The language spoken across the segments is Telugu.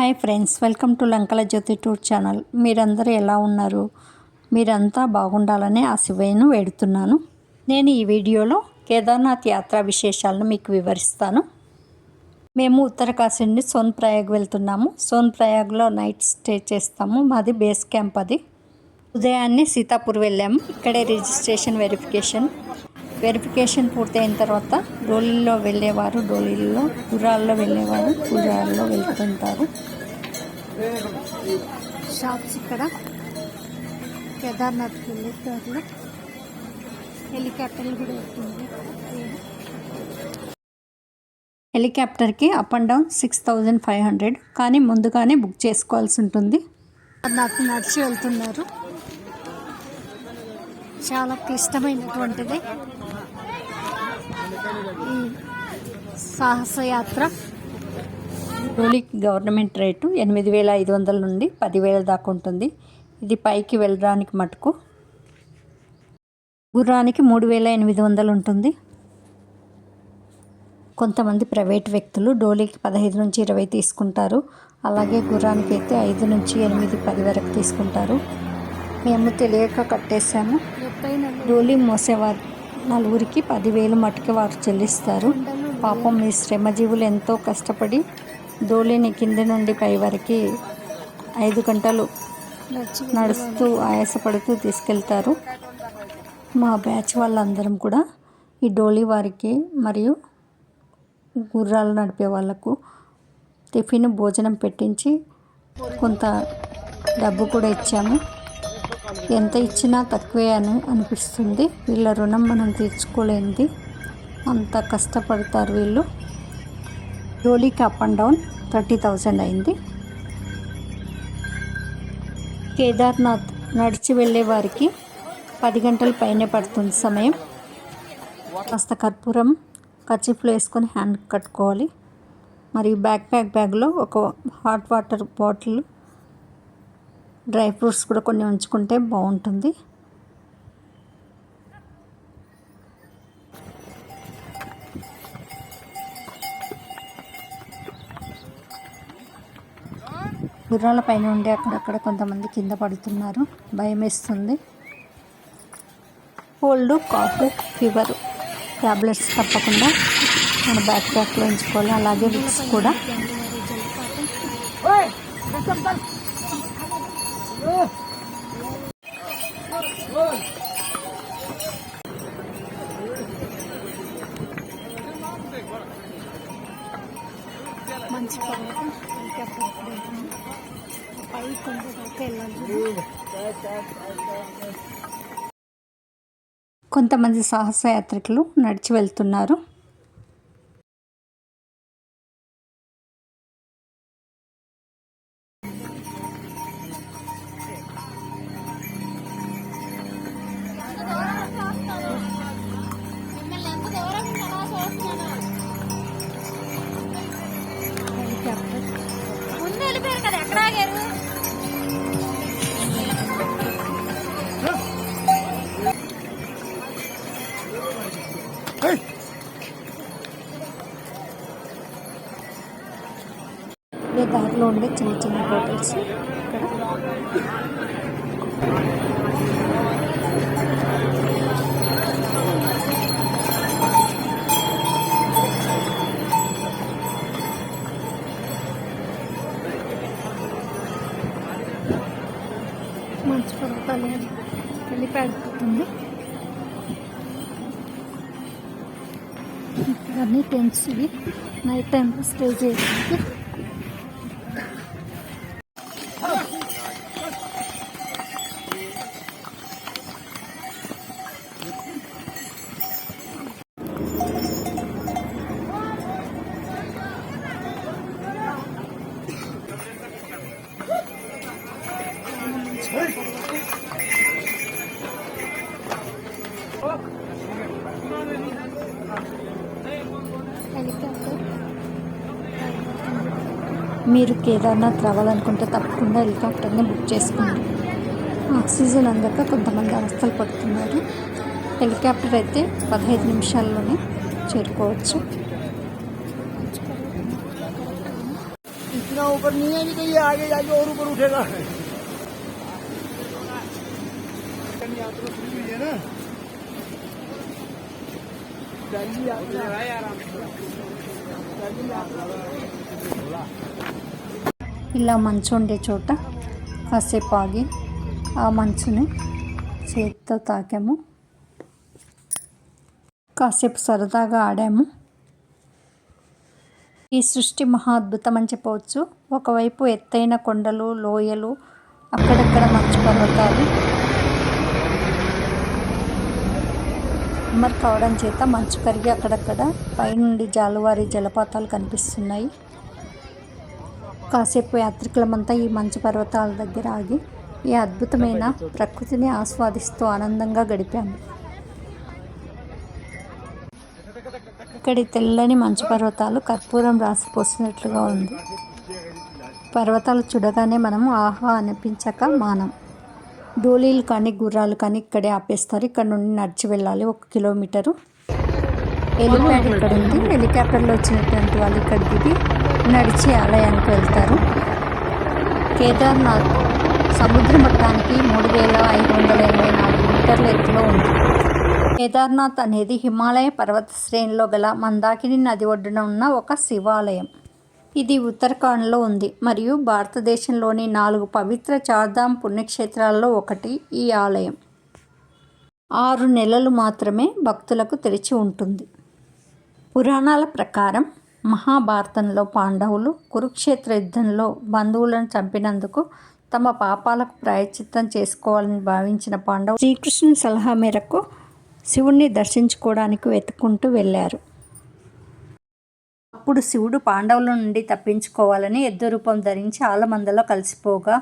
Hi friends welcome to Lankala Jyothi tour channel. మీరందరూ ఎలా ఉన్నారు? మీరంతా బాగుండాలని ఆ శివయ్యను వేడుతున్నాను. నేను ఈ వీడియోలో కేదార్నాథ్ యాత్ర విశేషాలను మీకు వివరిస్తాను. మేము ఉత్తరకాశీ నుండి సోన్ ప్రయాగ్ వెళ్తున్నాము. సోన్ ప్రయాగ్లో నైట్ స్టే చేస్తాము. మాది బేస్ క్యాంప్ అది. ఉదయాన్నే సీతాపూర్ వెళ్ళాము. ఇక్కడే రిజిస్ట్రేషన్ వెరిఫికేషన్ వెరిఫికేషన్ పూర్తయిన తర్వాత డోలీలో వెళ్ళేవారు డోలీల్లో గుర్రాల్లో వెళ్ళేవారు గుర్రాల్లో వెళ్తుంటారు. షాప్స్ ఇక్కడ. కేదార్నాథ్కి వెళ్ళే దారిలో హెలికాప్టర్లు కూడా వెళ్తుంది హెలికాప్టర్కి up and down six thousand five hundred కానీ ముందుగానే బుక్ చేసుకోవాల్సి ఉంటుంది. నాకు నడిచి వెళ్తున్నారు. చాలా క్లిష్టమైనటువంటిది. సాహసయాత్ర. డోలీకి గవర్నమెంట్ రేటు ఎనిమిది వేల ఐదు వందల నుండి పదివేల దాకా ఉంటుంది. ఇది పైకి వెళ్ళడానికి మటుకు. గుర్రానికి మూడు వేల ఎనిమిది వందలు ఉంటుంది. కొంతమంది ప్రైవేట్ వ్యక్తులు డోలీకి పదహైదు నుంచి ఇరవై తీసుకుంటారు. అలాగే గుర్రానికి అయితే ఐదు నుంచి ఎనిమిది పది వరకు తీసుకుంటారు. మేము తెలియక కట్టేశాము. డోలీ మోసేవారు. నలుగురికి పదివేలు మటుకు వారు చెల్లిస్తారు. పాపం మీ శ్రమజీవులు ఎంతో కష్టపడి డోలీని కింది నుండి పై వరకు ఐదు గంటలు నడుస్తూ ఆయాసపడుతూ తీసుకెళ్తారు. మా బ్యాచ్ వాళ్ళందరం కూడా ఈ డోలీ వారికి మరియు గుర్రాలు నడిపే వాళ్ళకు టిఫిన్ భోజనం పెట్టించి కొంత డబ్బు కూడా ఇచ్చాము. ఎంత ఇచ్చినా తక్కువే అని అనిపిస్తుంది. వీళ్ళ రుణం మనం తీర్చుకోలేనిది. అంత కష్టపడతారు వీళ్ళు. డోలీకి up and down thirty thousand అయింది. కేదార్నాథ్ నడిచి వెళ్ళే వారికి పది గంటల పైనే పడుతుంది సమయం. కాస్త కర్పూరం కర్చీఫ్లో వేసుకొని హ్యాండ్ కట్టుకోవాలి. మరియు బ్యాక్ ప్యాక్ బ్యాగ్లో ఒక hot water bottle dry fruits కూడా కొన్ని ఉంచుకుంటే బాగుంటుంది. గుర్రాల పైన ఉండి అక్కడక్కడ కొంతమంది కింద పడుతున్నారు. భయం వేస్తుంది. కోల్డ్ కాఫ్ ఫీవర్ ట్యాబ్లెట్స్ తప్పకుండా మన బ్యాక్ ప్యాక్లో ఉంచుకోవాలి. అలాగే విక్స్ కూడా. మంచి పర్వతం ఇంకా పై వెళ్ళాలి. కొంతమంది సాహస యాత్రికులు నడిచి వెళ్తున్నారు. ఇదే దారిలో ఉండే చిన్న చిన్న హోటల్స్ ఇక్కడ. మంచి పర్వతాలు వెళ్ళిపాడ్ అవుతుంది అన్నీ టెంట్స్ ఇవి. నైట్ టైం స్టే చేయడానికి. మీరు కేదార్నాథ్ రావాలనుకుంటే తప్పకుండా హెలికాప్టర్ని బుక్ చేసుకోండి ఆక్సిజన్ అందక కొంతమంది అవస్థలు పడుతున్నారు హెలికాప్టర్ అయితే పదహైదు నిమిషాల్లోనే చేరుకోవచ్చు ఇంట్లో ऊपर नहीं है नहीं तो ये आगे जाके और ऊपर उठेगा यात्रा शुरू हुई है ना पहली यात्रा पहली यात्रा ఇలా మంచు ఉండే చోట కాసేపు ఆగి ఆ మంచుని చేతితో తాకాము కాసేపు సరదాగా ఆడాము ఈ సృష్టి మహా అద్భుతం అని చెప్పవచ్చు ఒకవైపు ఎత్తైన కొండలు లోయలు అక్కడక్కడ మంచు పర్వతాలు సమ్మర్ కావడం చేత మంచు కరిగి అక్కడక్కడ పైనుండి జాలువారి జలపాతాలు కనిపిస్తున్నాయి. కాసేపు యాత్రికులమంతా ఈ మంచు పర్వతాల దగ్గర ఆగి ఈ అద్భుతమైన ప్రకృతిని ఆస్వాదిస్తూ ఆనందంగా గడిపాము. ఇక్కడి తెల్లని మంచు పర్వతాలు కర్పూరం రాసిపోసినట్లుగా ఉంది. పర్వతాలు చూడగానే మనము ఆహా అనిపించక మానం. డోలీలు కానీ గుర్రాలు కానీ ఇక్కడే ఆపేస్తారు. ఇక్కడ నుండి నడిచి వెళ్ళాలి. ఒక కిలోమీటరు. హెలిప్యాడ్ ఇక్కడ ఉంది. హెలికాప్టర్లో వచ్చినటువంటి వాళ్ళు ఇక్కడ దిగి నడిచి ఆలయానికి వెళ్తారు. కేదార్నాథ్ సముద్ర మట్టానికి మూడు వేల ఐదు వందల ఎనభై నాలుగు మీటర్ల ఎత్తులో ఉంది. కేదార్నాథ్ అనేది హిమాలయ పర్వత శ్రేణిలో గల మందాకిని నది ఒడ్డున ఉన్న ఒక శివాలయం. ఇది ఉత్తరాఖండ్లో ఉంది. మరియు భారతదేశంలోని నాలుగు పవిత్ర చార్ధామ్ పుణ్యక్షేత్రాల్లో ఒకటి ఈ ఆలయం. ఆరు నెలలు మాత్రమే భక్తులకు తెరిచి ఉంటుంది. పురాణాల ప్రకారం మహాభారతంలో పాండవులు కురుక్షేత్ర యుద్ధంలో బంధువులను చంపినందుకు తమ పాపాలకు ప్రాయశ్చిత్తం చేసుకోవాలని భావించిన పాండవులు శ్రీకృష్ణుని సలహా మేరకు శివుణ్ణి దర్శించుకోవడానికి వెతుక్కుంటూ వెళ్ళారు. అప్పుడు శివుడు పాండవుల నుండి తప్పించుకోవాలని ఎద్దు రూపం ధరించి ఆలమందలో కలిసిపోగా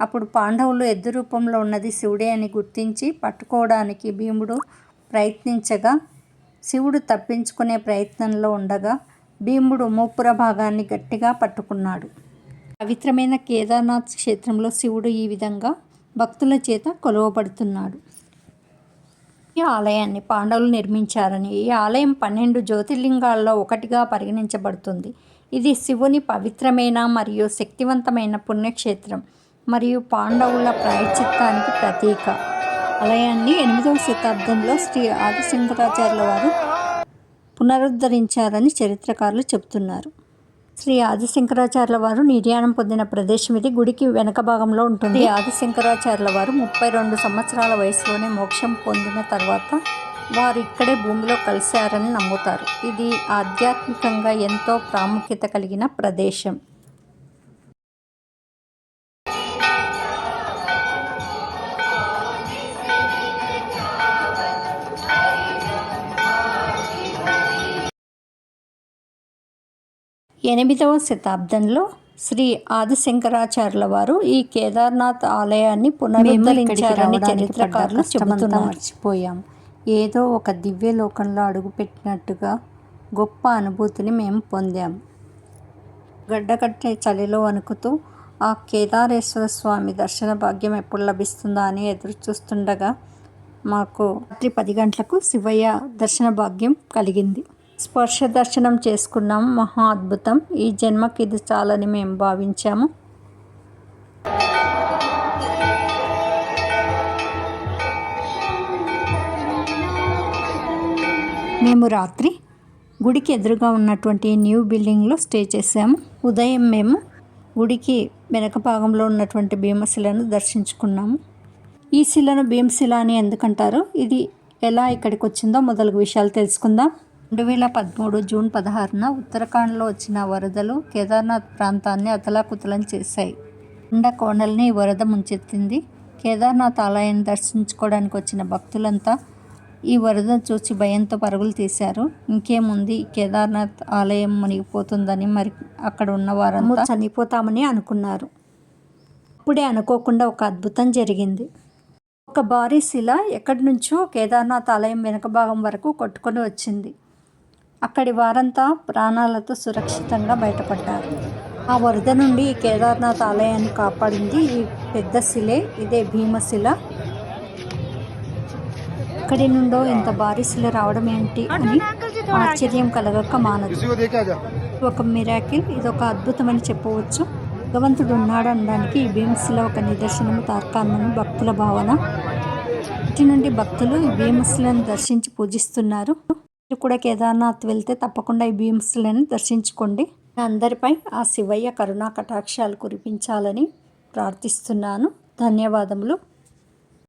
అప్పుడు పాండవులు ఎద్దు రూపంలో ఉన్నది శివుడే అని గుర్తించి పట్టుకోవడానికి భీముడు ప్రయత్నించగా శివుడు తప్పించుకునే ప్రయత్నంలో ఉండగా భీముడు మూపుర భాగాన్ని గట్టిగా పట్టుకున్నాడు. పవిత్రమైన కేదార్నాథ్ క్షేత్రంలో శివుడు ఈ విధంగా భక్తుల చేత కొలువబడుతున్నాడు. ఈ ఆలయాన్ని పాండవులు నిర్మించారని ఈ ఆలయం పన్నెండు జ్యోతిర్లింగాల్లో ఒకటిగా పరిగణించబడుతుంది. ఇది శివుని పవిత్రమైన మరియు శక్తివంతమైన పుణ్యక్షేత్రం మరియు పాండవుల ప్రాయచిత్తానికి ప్రతీక. ఆలయాన్ని ఎనిమిదవ శతాబ్దంలో శ్రీ ఆదిశంకరాచార్యుల వారు పునరుద్ధరించారని చరిత్రకారులు చెబుతున్నారు. శ్రీ ఆదిశంకరాచార్యుల వారు నిర్యాణం పొందిన ప్రదేశం ఇది. గుడికి వెనక భాగంలో ఉంటుంది. ఆదిశంకరాచార్యుల వారు ముప్పై రెండు సంవత్సరాల వయసులోనే మోక్షం పొందిన తర్వాత వారు ఇక్కడే భూమిలో కలిశారని నమ్ముతారు. ఇది ఆధ్యాత్మికంగా ఎంతో ప్రాముఖ్యత కలిగిన ప్రదేశం. ఎనిమిదవ శతాబ్దంలో శ్రీ ఆదిశంకరాచార్యుల వారు ఈ కేదార్నాథ్ ఆలయాన్ని పునరుద్ధరించారని చరిత్రకారులు చెబుతున్నారు. మర్చిపోయాం. ఏదో ఒక దివ్య లోకంలో అడుగుపెట్టినట్టుగా గొప్ప అనుభూతిని మేము పొందాం. గడ్డకట్టే చలిలో వణుకుతూ ఆ కేదారేశ్వర స్వామి దర్శన భాగ్యం ఎప్పుడు లభిస్తుందా అని ఎదురు చూస్తుండగా మాకు రాత్రి పది గంటలకు శివయ్య దర్శన భాగ్యం కలిగింది. స్పర్శ దర్శనం చేసుకున్నాం. మహా అద్భుతం. ఈ జన్మకి ఇది చాలని మేము భావించాము. మేము రాత్రి గుడికి ఎదురుగా ఉన్నటువంటి న్యూ బిల్డింగ్లో స్టే చేసాము ఉదయం మేము గుడికి వెనక భాగంలో ఉన్నటువంటి భీమశిలను దర్శించుకున్నాము. ఈ శిలను భీమశిల అని ఎందుకంటారు? ఇది ఎలా ఇక్కడికి వచ్చిందో మొదలగు విషయాలు తెలుసుకుందాం. రెండు వేల పదమూడు జూన్ పదహారున ఉత్తరాఖండ్లో వచ్చిన వరదలు కేదార్నాథ్ ప్రాంతాన్ని అతలాకుతలం చేశాయి. కొండ కోణల్ని ఈ వరద ముంచెత్తింది. కేదార్నాథ్ ఆలయాన్ని దర్శించుకోవడానికి వచ్చిన భక్తులంతా ఈ వరద చూసి భయంతో పరుగులు తీశారు. ఇంకేముంది? కేదార్నాథ్ ఆలయం మునిగిపోతుందని మరి అక్కడ ఉన్న వారంతా చనిపోతామని అనుకున్నారు. అప్పుడే అనుకోకుండా ఒక అద్భుతం జరిగింది. ఒక భారీ శిల ఎక్కడి నుంచో కేదార్నాథ్ ఆలయం వెనుక భాగం వరకు కొట్టుకొని వచ్చింది. అక్కడి వారంతా ప్రాణాలతో సురక్షితంగా బయటపడ్డారు. ఆ వరద నుండి ఈ కేదార్నాథ్ ఆలయాన్ని కాపాడింది ఈ పెద్ద శిలే. ఇదే భీమశిల. ఎక్కడి నుండో ఇంత భారీ శిల రావడం ఏంటి అని ఆశ్చర్యం కలగక మానదు. ఒక మిరాకిల్. ఇది ఒక అద్భుతమని చెప్పవచ్చు. భగవంతుడు ఉన్నాడు అనడానికి ఈ భీమశిల ఒక నిదర్శనం తార్కాణము భక్తుల భావన. ఇటు నుండి భక్తులు ఈ భీమశిలను దర్శించి పూజిస్తున్నారు. మీరు కూడా కేదార్నాథ్ వెళ్తే తప్పకుండా ఈ భీమశిలను దర్శించుకోండి. అందరిపై ఆ శివయ్య కరుణా కటాక్షాలు కురిపించాలని ప్రార్థిస్తున్నాను. ధన్యవాదములు.